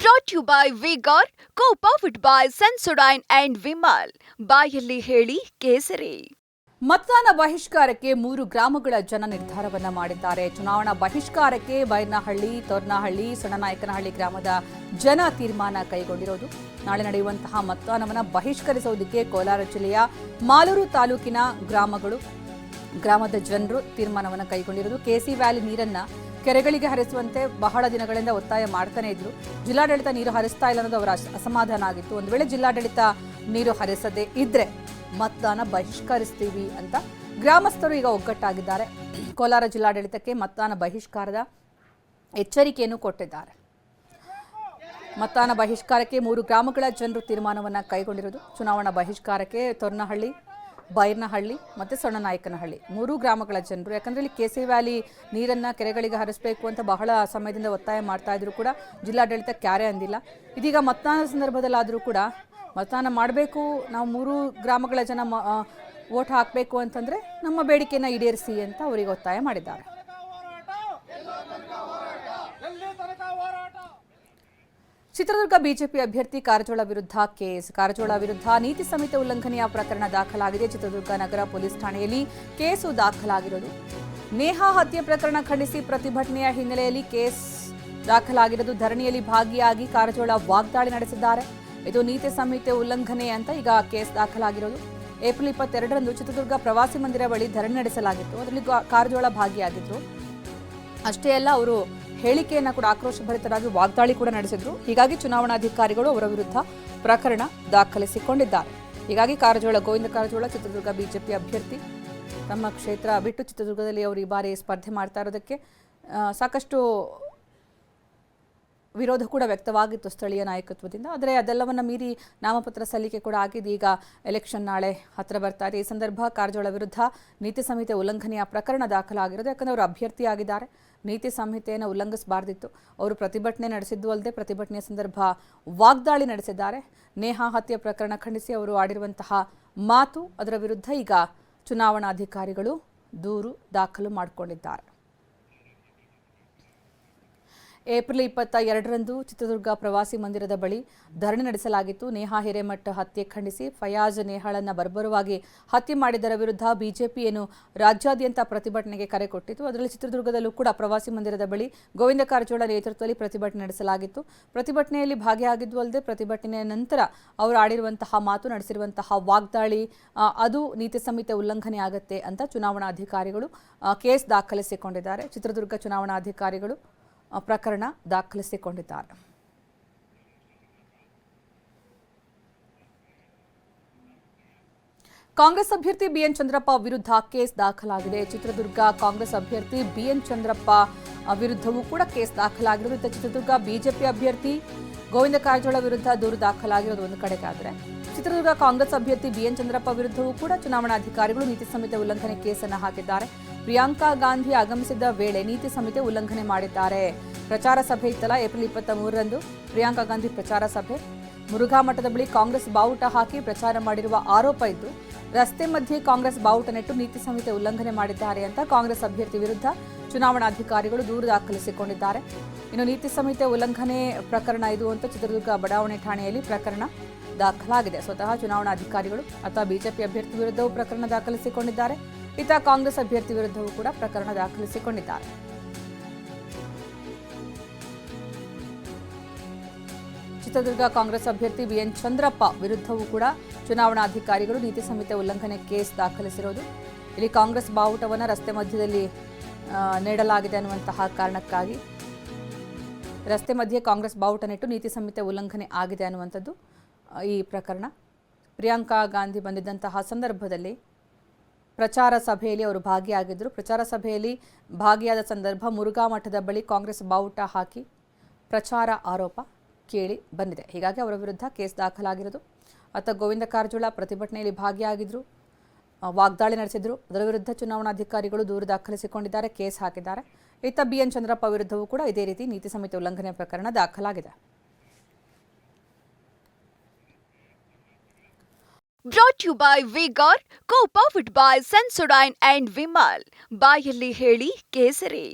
Brought you by Vigor co powered by Sensodyne and Vimal ಬಾಯಲ್ಲಿ ಹೇಳಿ ಕೇಸರಿ. ಮತದಾನ ಬಹಿಷ್ಕಾರಕ್ಕೆ ಮೂರು ಗ್ರಾಮಗಳ ಜನ ನಿರ್ಧಾರವನ್ನ ಮಾಡಿದ್ದಾರೆ. ಚುನಾವಣಾ ಬಹಿಷ್ಕಾರಕ್ಕೆ ಬೈರ್ನಹಳ್ಳಿ ತೊರ್ನಹಳ್ಳಿ ಸಣ್ಣನಾಯಕನಹಳ್ಳಿ ಗ್ರಾಮದ ಜನ ತೀರ್ಮಾನ ಕೈಗೊಂಡಿರೋದು. ನಾಳೆ ನಡೆಯುವಂತಹ ಮತದಾನವನ್ನು ಬಹಿಷ್ಕರಿಸುವುದಕ್ಕೆ ಕೋಲಾರ ಜಿಲ್ಲೆಯ ಮಾಲೂರು ತಾಲೂಕಿನ ಗ್ರಾಮಗಳು ಗ್ರಾಮದ ಜನರು ತೀರ್ಮಾನವನ್ನು ಕೈಗೊಂಡಿರೋದು. ಕೆಸಿ ವ್ಯಾಲಿ ನೀರನ್ನ ಕೆರೆಗಳಿಗೆ ಹರಿಸುವಂತೆ ಬಹಳ ದಿನಗಳಿಂದ ಒತ್ತಾಯ ಮಾಡ್ತಾನೆ ಇದ್ರು. ಜಿಲ್ಲಾಡಳಿತ ನೀರು ಹರಿಸ್ತಾ ಇಲ್ಲ ಅನ್ನೋದು ಅವರ ಅಸಮಾಧಾನ ಆಗಿತ್ತು. ಒಂದು ವೇಳೆ ಜಿಲ್ಲಾಡಳಿತ ನೀರು ಹರಿಸದೆ ಇದ್ರೆ ಮತದಾನ ಬಹಿಷ್ಕರಿಸ್ತೀವಿ ಅಂತ ಗ್ರಾಮಸ್ಥರು ಈಗ ಒಗ್ಗಟ್ಟಾಗಿದ್ದಾರೆ. ಕೋಲಾರ ಜಿಲ್ಲಾಡಳಿತಕ್ಕೆ ಮತದಾನ ಬಹಿಷ್ಕಾರದ ಎಚ್ಚರಿಕೆಯನ್ನು ಕೊಟ್ಟಿದ್ದಾರೆ. ಮತದಾನ ಬಹಿಷ್ಕಾರಕ್ಕೆ ಮೂರು ಗ್ರಾಮಗಳ ಜನರು ತೀರ್ಮಾನವನ್ನು ಕೈಗೊಂಡಿರುವುದು. ಚುನಾವಣಾ ಬಹಿಷ್ಕಾರಕ್ಕೆ ತೊರ್ನಹಳ್ಳಿ ಬೈರ್ನಹಳ್ಳಿ ಮತ್ತು ಸಣ್ಣನಾಯಕನಹಳ್ಳಿ ಮೂರು ಗ್ರಾಮಗಳ ಜನರು. ಯಾಕಂದರೆ ಇಲ್ಲಿ ಕೆಸಿ ವ್ಯಾಲಿ ನೀರನ್ನು ಕೆರೆಗಳಿಗೆ ಹರಿಸಬೇಕು ಅಂತ ಬಹಳ ಸಮಯದಿಂದ ಒತ್ತಾಯ ಮಾಡ್ತಾ ಇದ್ರು ಕೂಡ ಜಿಲ್ಲಾಡಳಿತ ಕ್ಯಾರೆ ಅಂದಿಲ್ಲ. ಇದೀಗ ಮತದಾನ ಸಂದರ್ಭದಲ್ಲಾದರೂ ಕೂಡ ಮತದಾನ ಮಾಡಬೇಕು, ನಾವು ಮೂರು ಗ್ರಾಮಗಳ ಜನ ಓಟ್ ಹಾಕಬೇಕು ಅಂತಂದರೆ ನಮ್ಮ ಬೇಡಿಕೆನ ಈಡೇರಿಸಿ ಅಂತ ಅವರಿಗೆ ಒತ್ತಾಯ ಮಾಡಿದ್ದಾರೆ. ಚಿತ್ರದುರ್ಗ ಬಿಜೆಪಿ ಅಭ್ಯರ್ಥಿ ಕಾರಜೋಳ ವಿರುದ್ಧ ಕೇಸ್. ಕಾರಜೋಳ ವಿರುದ್ಧ ನೀತಿ ಸಂಹಿತೆ ಉಲ್ಲಂಘನೆಯ ಪ್ರಕರಣ ದಾಖಲಾಗಿದೆ. ಚಿತ್ರದುರ್ಗ ನಗರ ಪೊಲೀಸ್ ಠಾಣೆಯಲ್ಲಿ ಕೇಸು ದಾಖಲಾಗಿರೋದು. ನೇಹಾ ಹತ್ಯೆ ಪ್ರಕರಣ ಖಂಡಿಸಿ ಪ್ರತಿಭಟನೆಯ ಹಿನ್ನೆಲೆಯಲ್ಲಿ ಕೇಸ್ ದಾಖಲಾಗಿರೋದು. ಧರಣಿಯಲ್ಲಿ ಭಾಗಿಯಾಗಿ ಕಾರಜೋಳ ವಾಗ್ದಾಳಿ ನಡೆಸಿದ್ದಾರೆ. ಇದು ನೀತಿ ಸಂಹಿತೆ ಉಲ್ಲಂಘನೆ ಅಂತ ಈಗ ಕೇಸ್ ದಾಖಲಾಗಿರೋದು. ಏಪ್ರಿಲ್ ಇಪ್ಪತ್ತೆರಡರಂದು ಚಿತ್ರದುರ್ಗ ಪ್ರವಾಸಿ ಮಂದಿರ ಬಳಿ ಧರಣಿ ನಡೆಸಲಾಗಿತ್ತು. ಅದರಲ್ಲಿ ಕಾರಜೋಳ ಭಾಗಿಯಾಗಿದ್ರು. ಅಷ್ಟೇ ಅಲ್ಲ, ಅವರು ಹೇಳಿಕೆಯನ್ನ ಕೂಡ ಆಕ್ರೋಶಭರಿತರಾಗಿ ವಾಗ್ದಾಳಿ ಕೂಡ ನಡೆಸಿದ್ರು. ಹೀಗಾಗಿ ಚುನಾವಣಾಧಿಕಾರಿಗಳು ಅವರ ವಿರುದ್ಧ ಪ್ರಕರಣ ದಾಖಲಿಸಿಕೊಂಡಿದ್ದಾರೆ. ಹೀಗಾಗಿ ಕಾರಜೋಳ, ಗೋವಿಂದ ಕಾರಜೋಳ, ಚಿತ್ರದುರ್ಗ ಬಿಜೆಪಿ ಅಭ್ಯರ್ಥಿ. ತಮ್ಮ ಕ್ಷೇತ್ರ ಬಿಟ್ಟು ಚಿತ್ರದುರ್ಗದಲ್ಲಿ ಅವರು ಈ ಬಾರಿ ಸ್ಪರ್ಧೆ ಮಾಡ್ತಾ ಇರೋದಕ್ಕೆ ಸಾಕಷ್ಟು ವಿರೋಧ ಕೂಡ ವ್ಯಕ್ತವಾಗಿತ್ತು ಸ್ಥಳೀಯ ನಾಯಕತ್ವದಿಂದ. ಆದರೆ ಅದೆಲ್ಲವನ್ನು ಮೀರಿ ನಾಮಪತ್ರ ಸಲ್ಲಿಕೆ ಕೂಡ ಆಗಿದೆ. ಈಗ ಎಲೆಕ್ಷನ್ ನಾಳೆ ಹತ್ರ ಬರ್ತಾ ಇದೆ. ಈ ಸಂದರ್ಭ ಕಾರಜೋಳ ವಿರುದ್ಧ ನೀತಿ ಸಂಹಿತೆ ಉಲ್ಲಂಘನೆಯ ಪ್ರಕರಣ ದಾಖಲಾಗಿರೋದು. ಯಾಕಂದರೆ ಅವರು ಅಭ್ಯರ್ಥಿಯಾಗಿದ್ದಾರೆ. ನೀತಿ ಸಂಹಿತೆಯನ್ನು ಉಲ್ಲಂಘಿಸಬಾರ್ದಿತ್ತು. ಅವರು ಪ್ರತಿಭಟನೆ ನಡೆಸಿದ್ದು ಅಲ್ಲದೆ ಪ್ರತಿಭಟನೆಯ ಸಂದರ್ಭ ವಾಗ್ದಾಳಿ ನಡೆಸಿದ್ದಾರೆ. ನೇಹಾ ಹತ್ಯೆ ಪ್ರಕರಣ ಖಂಡಿಸಿ ಅವರು ಆಡಿರುವಂತಹ ಮಾತು ಅದರ ವಿರುದ್ಧ ಈಗ ಚುನಾವಣಾಧಿಕಾರಿಗಳು ದೂರು ದಾಖಲು ಮಾಡಿಕೊಂಡಿದ್ದಾರೆ. ಏಪ್ರಿಲ್ ಇಪ್ಪತ್ತ ಎರಡರಂದು ಚಿತ್ರದುರ್ಗ ಪ್ರವಾಸಿ ಮಂದಿರದ ಬಳಿ ಧರಣಿ ನಡೆಸಲಾಗಿತ್ತು. ನೇಹಾ ಹಿರೇಮಠ ಹತ್ಯೆ ಖಂಡಿಸಿ ಫಯಾಜ್ ನೇಹಾಳನ್ನ ಬರ್ಬರವಾಗಿ ಹತ್ಯೆ ಮಾಡಿದರ ವಿರುದ್ಧ ಬಿಜೆಪಿಯನ್ನು ರಾಜ್ಯಾದ್ಯಂತ ಪ್ರತಿಭಟನೆಗೆ ಕರೆ ಕೊಟ್ಟಿತ್ತು. ಅದರಲ್ಲಿ ಚಿತ್ರದುರ್ಗದಲ್ಲೂ ಕೂಡ ಪ್ರವಾಸಿ ಮಂದಿರದ ಬಳಿ ಗೋವಿಂದ ಕಾರಜೋಳ ನೇತೃತ್ವದಲ್ಲಿ ಪ್ರತಿಭಟನೆ ನಡೆಸಲಾಗಿತ್ತು. ಪ್ರತಿಭಟನೆಯಲ್ಲಿ ಭಾಗಿಯಾಗಿದ್ದು ಅಲ್ಲದೆ ಪ್ರತಿಭಟನೆಯ ನಂತರ ಅವರು ಆಡಿರುವಂತಹ ಮಾತು, ನಡೆಸಿರುವಂತಹ ವಾಗ್ದಾಳಿ ಅದು ನೀತಿ ಸಂಹಿತೆ ಉಲ್ಲಂಘನೆ ಆಗುತ್ತೆ ಅಂತ ಚುನಾವಣಾಧಿಕಾರಿಗಳು ಕೇಸ್ ದಾಖಲಿಸಿಕೊಂಡಿದ್ದಾರೆ. ಚಿತ್ರದುರ್ಗ ಚುನಾವಣಾಧಿಕಾರಿಗಳು ಪ್ರಕರಣ ದಾಖಲಿಸಿಕೊಂಡಿದ್ದಾರೆ. ಕಾಂಗ್ರೆಸ್ ಅಭ್ಯರ್ಥಿ ಬಿಎನ್ ಚಂದ್ರಪ್ಪ ವಿರುದ್ಧ ಕೇಸ್ ದಾಖಲಾಗಿದೆ. ಚಿತ್ರದುರ್ಗ ಕಾಂಗ್ರೆಸ್ ಅಭ್ಯರ್ಥಿ ಬಿಎನ್ ಚಂದ್ರಪ್ಪ ವಿರುದ್ಧವೂ ಕೂಡ ಕೇಸ್ ದಾಖಲಾಗಿರುವುದು. ಚಿತ್ರದುರ್ಗ ಬಿಜೆಪಿ ಅಭ್ಯರ್ಥಿ ಗೋವಿಂದ ಕಾರಜೋಳ ವಿರುದ್ಧ ದೂರು ದಾಖಲಾಗಿರೋದು ಒಂದು ಕಡೆಗಾದರೆ ಚಿತ್ರದುರ್ಗ ಕಾಂಗ್ರೆಸ್ ಅಭ್ಯರ್ಥಿ ಬಿಎನ್ ಚಂದ್ರಪ್ಪ ವಿರುದ್ಧವೂ ಕೂಡ ಚುನಾವಣಾಧಿಕಾರಿಗಳು ನೀತಿ ಸಂಹಿತೆ ಉಲ್ಲಂಘನೆ ಕೇಸನ್ನು ಹಾಕಿದ್ದಾರೆ. ಪ್ರಿಯಾಂಕಾ ಗಾಂಧಿ ಆಗಮಿಸಿದ್ದ ವೇಳೆ ನೀತಿ ಸಂಹಿತೆ ಉಲ್ಲಂಘನೆ ಮಾಡಿದ್ದಾರೆ. ಪ್ರಚಾರ ಸಭೆ ಇತ್ತಲ್ಲ, ಏಪ್ರಿಲ್ ಇಪ್ಪತ್ತ ಮೂರರಂದು ಪ್ರಿಯಾಂಕಾ ಗಾಂಧಿ ಪ್ರಚಾರ ಸಭೆ. ಮುರುಘಾ ಮಠದ ಬಳಿ ಕಾಂಗ್ರೆಸ್ ಬಾವುಟ ಹಾಕಿ ಪ್ರಚಾರ ಮಾಡಿರುವ ಆರೋಪ ಇದ್ದು, ರಸ್ತೆ ಮಧ್ಯೆ ಕಾಂಗ್ರೆಸ್ ಬಾವುಟ ನೆಟ್ಟು ನೀತಿ ಸಂಹಿತೆ ಉಲ್ಲಂಘನೆ ಮಾಡಿದ್ದಾರೆ ಅಂತ ಕಾಂಗ್ರೆಸ್ ಅಭ್ಯರ್ಥಿ ವಿರುದ್ಧ ಚುನಾವಣಾಧಿಕಾರಿಗಳು ದೂರು ದಾಖಲಿಸಿಕೊಂಡಿದ್ದಾರೆ. ಇನ್ನು ನೀತಿ ಸಂಹಿತೆ ಉಲ್ಲಂಘನೆ ಪ್ರಕರಣ ಇದು ಅಂತ ಚಿತ್ರದುರ್ಗ ಬಡಾವಣೆ ಠಾಣೆಯಲ್ಲಿ ಪ್ರಕರಣ ದಾಖಲಾಗಿದೆ. ಸ್ವತಃ ಚುನಾವಣಾಧಿಕಾರಿಗಳು ಅಥವಾ ಬಿಜೆಪಿ ಅಭ್ಯರ್ಥಿ ವಿರುದ್ಧವೂ ಪ್ರಕರಣ ದಾಖಲಿಸಿಕೊಂಡಿದ್ದಾರೆ. ಇತ್ತ ಕಾಂಗ್ರೆಸ್ ಅಭ್ಯರ್ಥಿ ವಿರುದ್ಧವೂ ಕೂಡ ಪ್ರಕರಣ ದಾಖಲಿಸಿಕೊಂಡಿದ್ದಾರೆ. ಚಿತ್ರದುರ್ಗ ಕಾಂಗ್ರೆಸ್ ಅಭ್ಯರ್ಥಿ ಬಿಎನ್ ಚಂದ್ರಪ್ಪ ವಿರುದ್ಧವೂ ಕೂಡ ಚುನಾವಣಾಧಿಕಾರಿಗಳು ನೀತಿ ಸಂಹಿತೆ ಉಲ್ಲಂಘನೆ ಕೇಸ್ ದಾಖಲಿಸಿರೋದು. ಇಲ್ಲಿ ಕಾಂಗ್ರೆಸ್ ಬಾವುಟವನ್ನು ರಸ್ತೆ ಮಧ್ಯದಲ್ಲಿ ನೀಡಲಾಗಿದೆ ಅನ್ನುವಂತಹ ಕಾರಣಕ್ಕಾಗಿ. ರಸ್ತೆ ಮಧ್ಯೆ ಕಾಂಗ್ರೆಸ್ ಬಾವುಟ ನೆಟ್ಟು ನೀತಿ ಸಂಹಿತೆ ಉಲ್ಲಂಘನೆ ಆಗಿದೆ ಅನ್ನುವಂಥದ್ದು ಈ ಪ್ರಕರಣ. ಪ್ರಿಯಾಂಕಾ ಗಾಂಧಿ ಬಂದಿದ್ದಂತಹ ಸಂದರ್ಭದಲ್ಲಿ ಪ್ರಚಾರ ಸಭೆಯಲ್ಲಿ ಅವರು ಭಾಗಿಯಾಗಿದ್ದರು. ಪ್ರಚಾರ ಸಭೆಯಲ್ಲಿ ಭಾಗಿಯಾದ ಸಂದರ್ಭ ಮುರುಘಾ ಮಠದ ಬಳಿ ಕಾಂಗ್ರೆಸ್ ಬಾವುಟ ಹಾಕಿ ಪ್ರಚಾರ ಆರೋಪ ಕೇಳಿ ಬಂದಿದೆ. ಹೀಗಾಗಿ ಅವರ ವಿರುದ್ಧ ಕೇಸ್ ದಾಖಲಾಗಿರೋದು ಅತ್ತ ಗೋವಿಂದ ಕಾರಜೋಳ ಪ್ರತಿಭಟನೆಯಲ್ಲಿ ಭಾಗಿಯಾಗಿದ್ದರು. ವಾಗ್ದಾಳಿ ನಡೆಸಿದ್ರು. ಅದರ ವಿರುದ್ಧ ಚುನಾವಣಾಧಿಕಾರಿಗಳು ದೂರು ದಾಖಲಿಸಿಕೊಂಡಿದ್ದಾರೆ, ಕೇಸ್ ಹಾಕಿದ್ದಾರೆ. ಇತ್ತ ಬಿ ಎನ್ ಚಂದ್ರಪ್ಪ ವಿರುದ್ಧವೂ ಕೂಡ ಇದೇ ರೀತಿ ನೀತಿ ಸಂಹಿತೆ ಉಲ್ಲಂಘನೆ ಪ್ರಕರಣ ದಾಖಲಾಗಿದೆ. Brought you by Vigor co powered by Sensodyne and Vimal ಬಾಯಲ್ಲಿ ಹೇಳಿ ಕೇಸರಿ